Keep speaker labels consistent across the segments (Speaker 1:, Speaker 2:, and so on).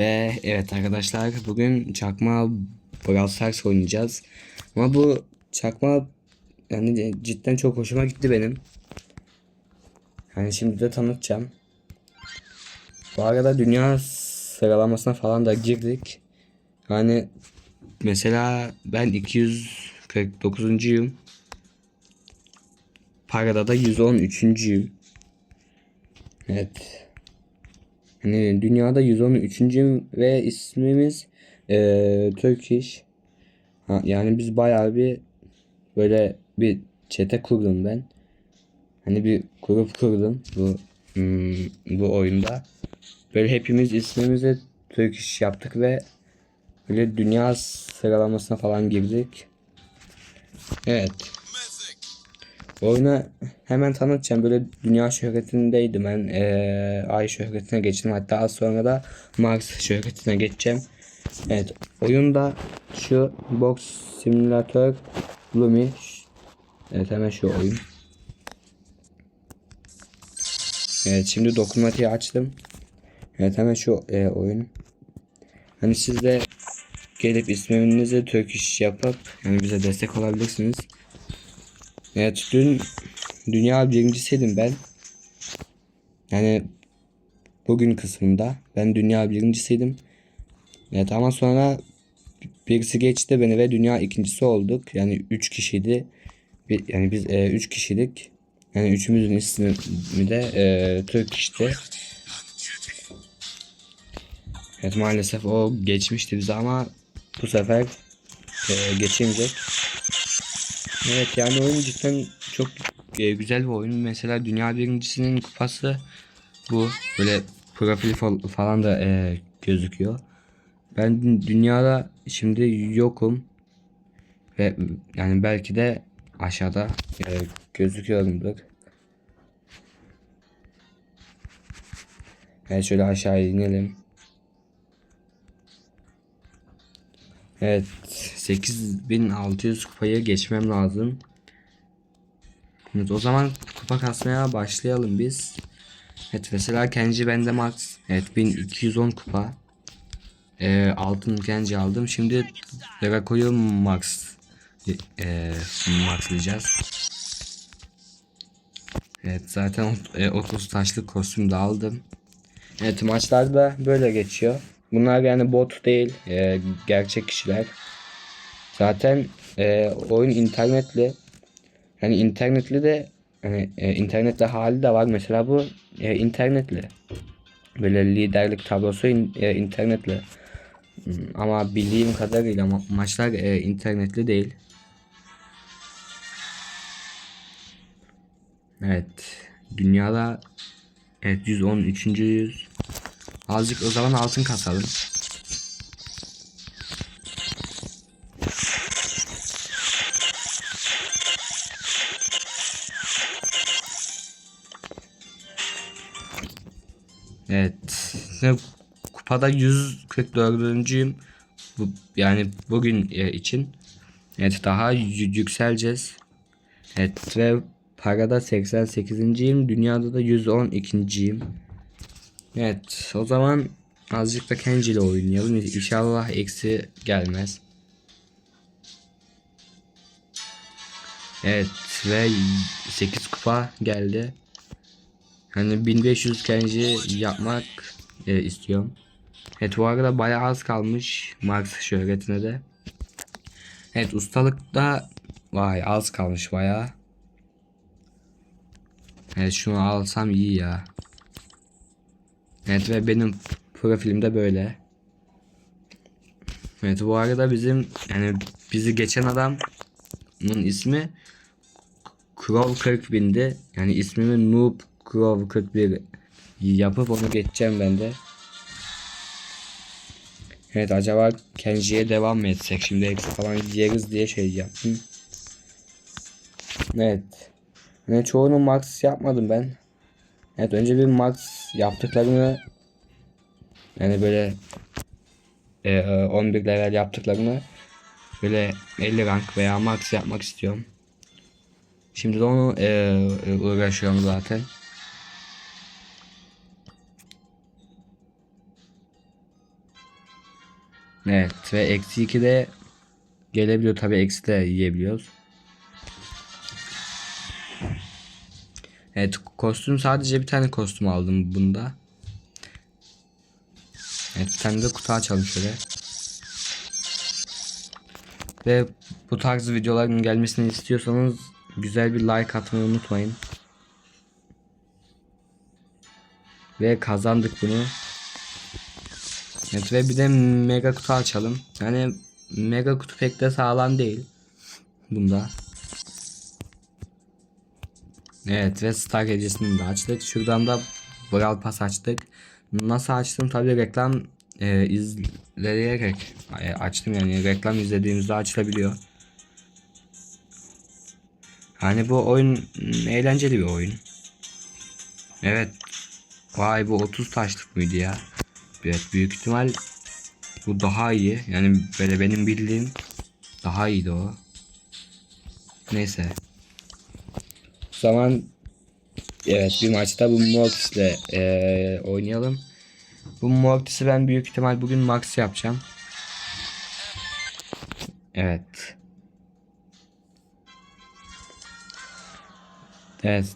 Speaker 1: Ve evet arkadaşlar bugün çakma Brawl Stars oynayacağız. Ama bu çakma yani cidden çok hoşuma gitti benim. Yani şimdi de tanıtacağım. Bu arada dünya sıralamasına falan da girdik. Yani mesela ben 249'uncuyum. Parada da 113'üncüyüm. Evet. Hani dünyada 113. ve ismimiz eee Turkish. Ha, yani biz bayağı bir böyle bir çete kurdum ben. Hani bir grup kurdum bu hmm, bu oyunda. Böyle hepimiz ismimizi Turkish yaptık ve böyle dünya sıralamasına falan girdik. Evet. Oyunu hemen tanıtacağım. Böyle dünya şöhretindeydim ben. Ee, ay şöhretine geçtim. Hatta az sonra da Mars şöhretine geçeceğim. Evet. Oyunda şu Box Simulator Lumi. Evet hemen şu oyun. Evet şimdi dokunmatiği açtım. Evet hemen şu e, oyun. Hani siz de gelip isminizi Turkish yapıp yani bize destek olabilirsiniz. Evet dün dünya birincisiydim ben. Yani bugün kısmında ben dünya birincisiydim. Evet ama sonra birisi geçti beni ve dünya ikincisi olduk. Yani 3 kişiydi. Bir, yani biz 3 e, üç kişilik. Yani üçümüzün ismi de e, Türk işte. Evet maalesef o geçmişti bize ama bu sefer e, geçemeyecek. Evet yani oyun cidden çok e, güzel bir oyun. Mesela dünya birincisinin kupası bu. Böyle profil fal- falan da e, gözüküyor. Ben dü- dünyada şimdi yokum. Ve yani belki de aşağıda e, gözüküyorumdur. Evet şöyle aşağı inelim. Evet 8600 kupayı geçmem lazım. Evet o zaman kupa kasmaya başlayalım biz. Evet mesela Kenji bende max. Evet 1210 kupa. Ee, altın Kenji aldım. Şimdi Draco'yu max e, maxlayacağız. Evet zaten e, 30 taşlık kostüm de aldım. Evet maçlarda böyle geçiyor. Bunlar yani bot değil, e, gerçek kişiler. Zaten e, oyun internetli. Yani internetli de hani e, internetli hali de var. Mesela bu e, internetli. Böyle liderlik tablosu in, e, internetli. Hmm, Ama bildiğim kadarıyla ma- maçlar e, internetli değil. Evet. Dünyada evet 113. yüz. Azıcık o zaman altın kasalım. Evet. Kupada 144'üncüyüm. Bu yani bugün e, için. Evet daha yü- yükseleceğiz. Evet ve parada 88.yim. Dünyada da 112.yim. Evet o zaman azıcık da Kenji ile oynayalım. İnşallah eksi gelmez. Evet ve 8 kupa geldi. Hani 1500 Kenji yapmak e, istiyorum. Evet bu arada bayağı az kalmış Max şöhretine de. Evet ustalıkta vay az kalmış bayağı. Evet şunu alsam iyi ya. Evet ve benim profilimde böyle. Evet bu arada bizim yani bizi geçen adamın ismi Crow 40 bindi. Yani ismimi Noob Crow 41 yapıp onu geçeceğim ben de. Evet acaba Kenji'ye devam mı etsek? Şimdi eksi falan yeriz diye şey yaptım. Evet. Yani çoğunu max yapmadım ben. Evet önce bir max yaptıklarını yani böyle e, e, 11 level yaptıklarını böyle 50 rank veya max yapmak istiyorum. Şimdi de onu e, uğraşıyorum zaten. Evet ve eksi 2 de gelebiliyor tabi eksi de yiyebiliyoruz. Evet kostüm sadece bir tane kostüm aldım bunda. Evet bir tane de kutu açalım şöyle. Ve bu tarz videoların gelmesini istiyorsanız güzel bir like atmayı unutmayın. Ve kazandık bunu. Evet ve bir de mega kutu açalım. Yani mega kutu pek de sağlam değil. Bunda. Evet ve Star gecesini de açtık. Şuradan da Brawl Pass açtık. Nasıl açtım tabii reklam e, izleyerek e, açtım yani reklam izlediğimizde açılabiliyor. Hani bu oyun eğlenceli bir oyun. Evet. Vay bu 30 taşlık mıydı ya? Evet büyük ihtimal bu daha iyi. Yani böyle benim bildiğim daha iyiydi o. Neyse. O zaman evet bir maçta bu Mortis'le eee oynayalım. Bu Mortis'i ben büyük ihtimal bugün max yapacağım. Evet. Evet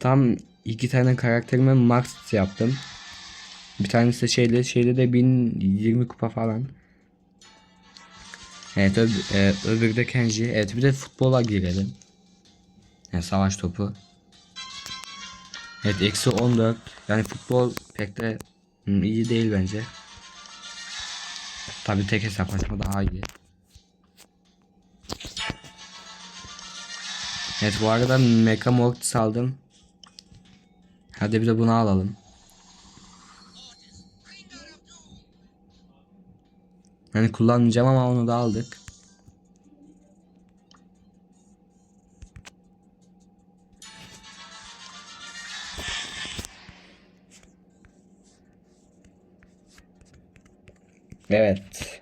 Speaker 1: tam iki tane karakterime max yaptım. Bir tanesi şeyle şeyde de 1020 kupa falan. Evet öb e, öbürü de Kenji. Evet bir de futbola girelim. Yani savaş topu. Evet eksi 14. Yani futbol pek de hmm, iyi değil bence. Tabi tek hesaplaşma daha iyi. Evet bu arada Mecha Mortis aldım. Hadi bir de bunu alalım. Hani kullanmayacağım ama onu da aldık. Evet.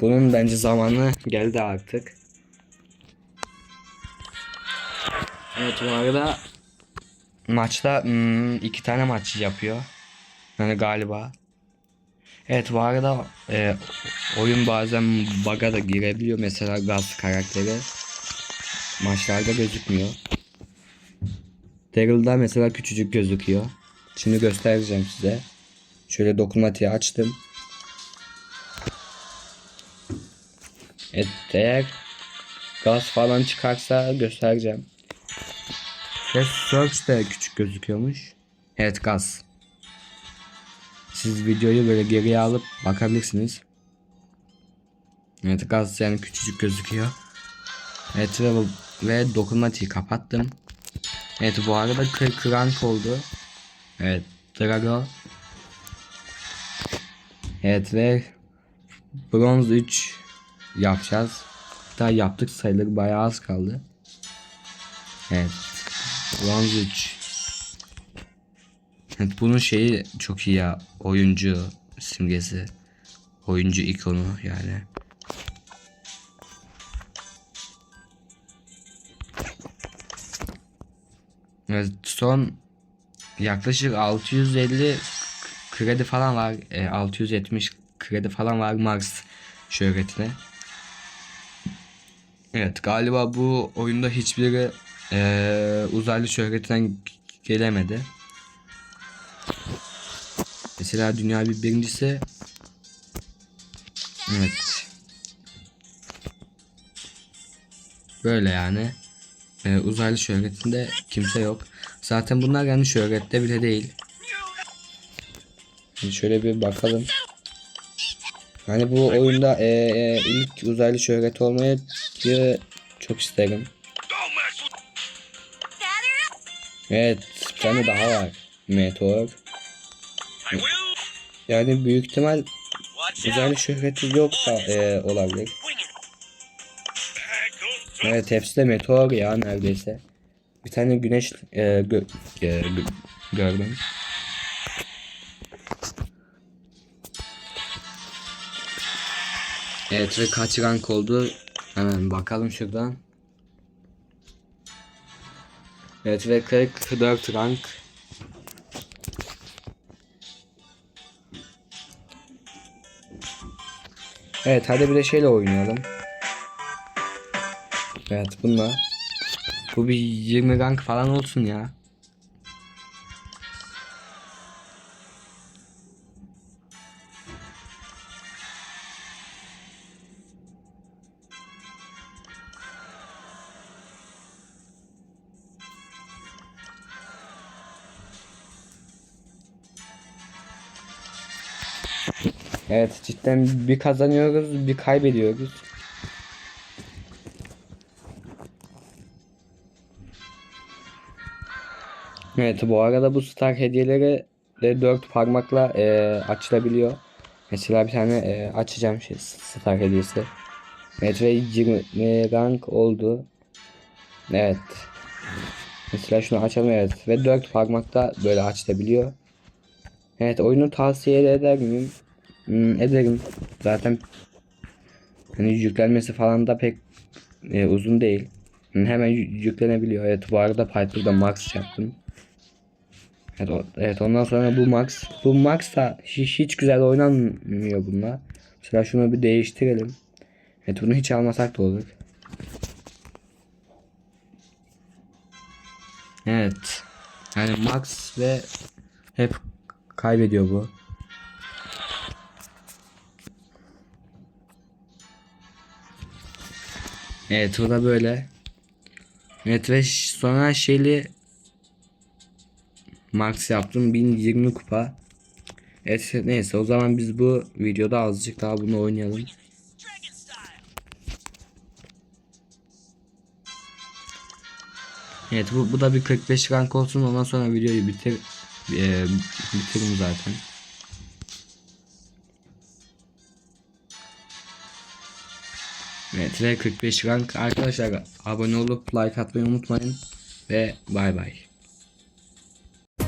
Speaker 1: Bunun bence zamanı geldi artık. Evet bu arada maçta hmm, iki tane maç yapıyor. Yani galiba. Evet bu arada e, oyun bazen bug'a da girebiliyor. Mesela gaz karakteri maçlarda gözükmüyor. Daryl'da mesela küçücük gözüküyor. Şimdi göstereceğim size. Şöyle dokunmatiği açtım. Evet eğer gaz falan çıkarsa göstereceğim. Ve search de küçük gözüküyormuş. Evet gaz. Siz videoyu böyle geriye alıp bakabilirsiniz. Evet gaz yani küçücük gözüküyor. Evet ve, ve dokunmatiği kapattım. Evet bu arada kır krank oldu. Evet Drago. Evet ve bronz 3 yapacağız. Daha yaptık sayılır bayağı az kaldı. Evet. Bronz 3. Bunun şeyi çok iyi ya. Oyuncu simgesi. Oyuncu ikonu yani. Evet, son yaklaşık 650 kredi falan var. E, 670 kredi falan var Mars şöhretine. Evet galiba bu oyunda hiçbiri e, uzaylı şöhretinden gelemedi. Mesela dünya bir birincisi. Evet. Böyle yani. Ee, Uzaylı şöhretinde kimse yok. Zaten bunlar yani şöhrette bile değil. Şimdi şöyle bir bakalım. Hani bu oyunda e, e, ilk uzaylı şöhret olmayı e, çok isterim. Evet bir tane daha var. Meteor Yani büyük ihtimal uzaylı şöhreti yok da e, olabilir. Evet hepsi de meteor ya neredeyse. Bir tane güneş e, gö e, gö gördüm. Evet ve kaç rank oldu? Hemen bakalım şuradan. Evet ve 44 rank. Evet hadi bir de şeyle oynayalım. Evet bununla. Bu bir 20 rank falan olsun ya. Evet cidden bir kazanıyoruz bir kaybediyoruz. Evet bu arada bu star hediyeleri de 4 parmakla e, açılabiliyor. Mesela bir tane e, açacağım şey star hediyesi. Evet ve 20 rank oldu. Evet. Mesela şunu açalım evet ve 4 parmakla böyle açılabiliyor. Evet oyunu tavsiye eder miyim? Hmm, ederim. Zaten hani yüklenmesi falan da pek e, uzun değil. Hmm, Hemen yü- yüklenebiliyor. Evet bu arada Piper'da max yaptım. Evet, o- evet ondan sonra bu max. Bu max da hiç, hiç güzel oynanmıyor bununla. Mesela şunu bir değiştirelim. Evet bunu hiç almasak da olur. Evet. Yani max ve hep kaybediyor bu. Evet o da böyle. Evet ve sonra şeyli Max yaptım 1020 kupa. Evet neyse o zaman biz bu videoda azıcık daha bunu oynayalım. Evet bu, bu da bir 45 rank olsun ondan sonra videoyu bitir e, bitirin zaten. 45 rank arkadaşlar abone olup like atmayı unutmayın ve bay bay.